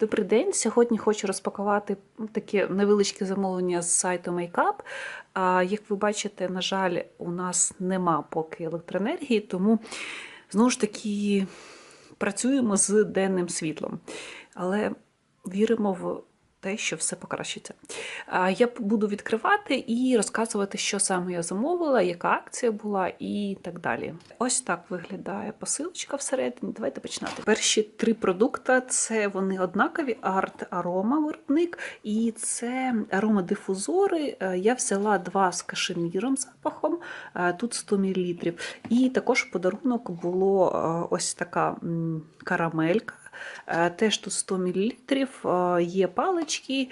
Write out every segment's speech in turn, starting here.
Добрий день. Сьогодні хочу розпакувати таке невеличке замовлення з сайту Makeup. Як ви бачите, на жаль, у нас нема поки електроенергії, тому знову ж таки працюємо з денним світлом. Але віримо в те, що все покращиться. Я буду відкривати і розказувати, що саме я замовила, яка акція була і так далі. Ось так виглядає посилочка всередині. Давайте починати. Перші три продукти це вони однакові: арт арома виробник, і це аромадифузори. Е, Я взяла два з кашеміром запахом, е, тут 100 мл. І також подарунок було е, ось така карамелька. Е, Теж тут 100 мл, є палички,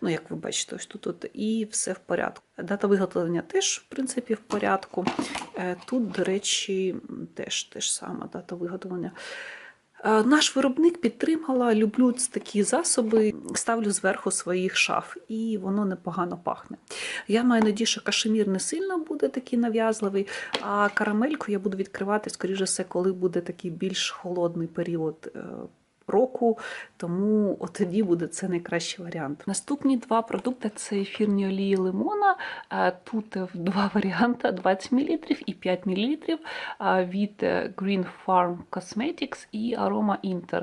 ну, як ви бачите, ось тут, от, і все в порядку. Дата виготовлення теж, в принципі, в порядку. Е, Тут, до речі, теж те ж саме дата виготовлення. Е, Наш виробник підтримала, люблю такі засоби, ставлю зверху своїх шаф, і воно непогано пахне. Я маю надію, що кашемір не сильно буде такий нав'язливий, а карамельку я буду відкривати, скоріше все, коли буде такий більш холодний період. Е, Року, тому от тоді буде це найкращий варіант. Наступні два продукти це ефірні олії лимона. Е, Тут два варіанти: 20 мл і 5 мл е, від е, Green Farm Cosmetics і Aroma Inter.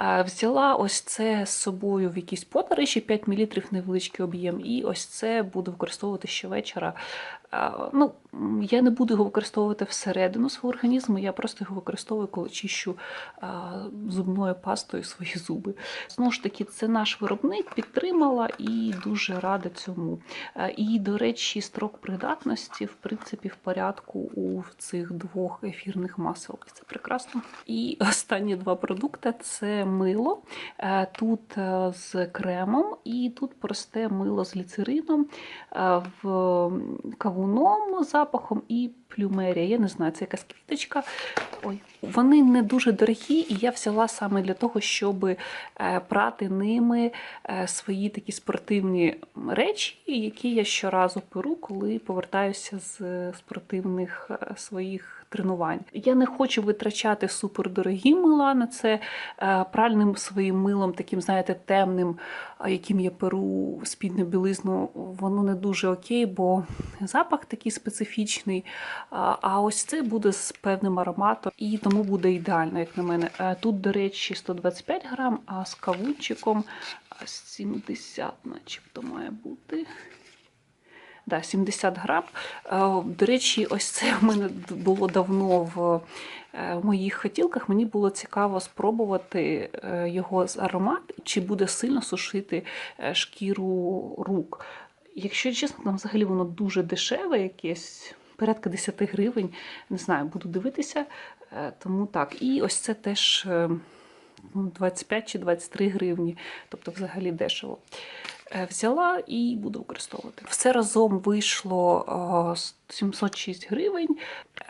Е, Взяла ось це з собою в якісь подорожі, 5 мл невеличкий об'єм, і ось це буду використовувати щовечора. Ну, я не буду його використовувати всередину свого організму, я просто його використовую, коли чищу зубною пастою свої зуби. Знову ж таки, це наш виробник підтримала і дуже рада цьому. І, до речі, строк придатності, в принципі, в порядку у цих двох ефірних масел. Це прекрасно. І останні два продукти це мило. Тут з кремом, і тут просте мило з ліцерином, в кавуном запахом і плюмерія. Я не знаю, це якась квіточка. Ой. Вони не дуже дорогі, і я взяла саме для того, щоб е, прати ними е, свої такі спортивні речі, які я щоразу перу, коли повертаюся з спортивних е, своїх тренувань. Я не хочу витрачати супердорогі мила на це пральним своїм милом, таким, знаєте, темним, яким я перу спідню білизну, воно не дуже окей, бо запах такий специфічний. А ось це буде з певним ароматом, і тому буде ідеально, як на мене. Е, Тут, до речі, 125 грам, а з кавунчиком 70, начебто має бути. Да, 70 грам. Е, До речі, ось це в мене було давно в е, моїх хотілках. Мені було цікаво спробувати е, його з аромат, чи буде сильно сушити е, шкіру рук. Якщо чесно, там взагалі воно дуже дешеве, якесь порядка 10 гривень. Не знаю, буду дивитися. Е, Тому так. І ось це теж е, ну, 25 чи 23 гривні, тобто взагалі дешево. Е, Взяла і буду використовувати. Все разом вийшло е, 706 гривень.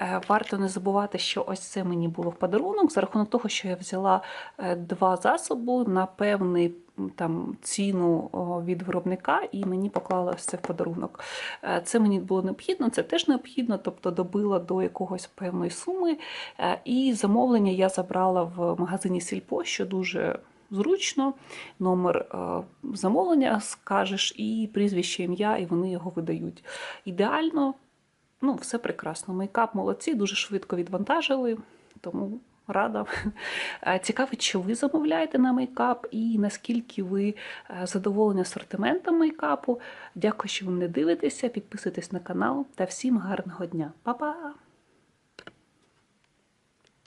Е, Варто не забувати, що ось це мені було в подарунок за рахунок того, що я взяла е, два засоби на певний там ціну від виробника, і мені поклали це в подарунок. Е, Це мені було необхідно, це теж необхідно, тобто добила до якогось певної суми. І замовлення я забрала в магазині Сільпо, що дуже зручно. Номер замовлення скажеш, і прізвище ім'я, і вони його видають. Ідеально, ну, все прекрасно. Мейкап молодці, дуже швидко відвантажили, тому рада. Цікаво, чи ви замовляєте на мейкап і наскільки ви е, задоволені асортиментом мейкапу. Дякую, що ви мене дивитеся. Підписуйтесь на канал та всім гарного дня. Па-па!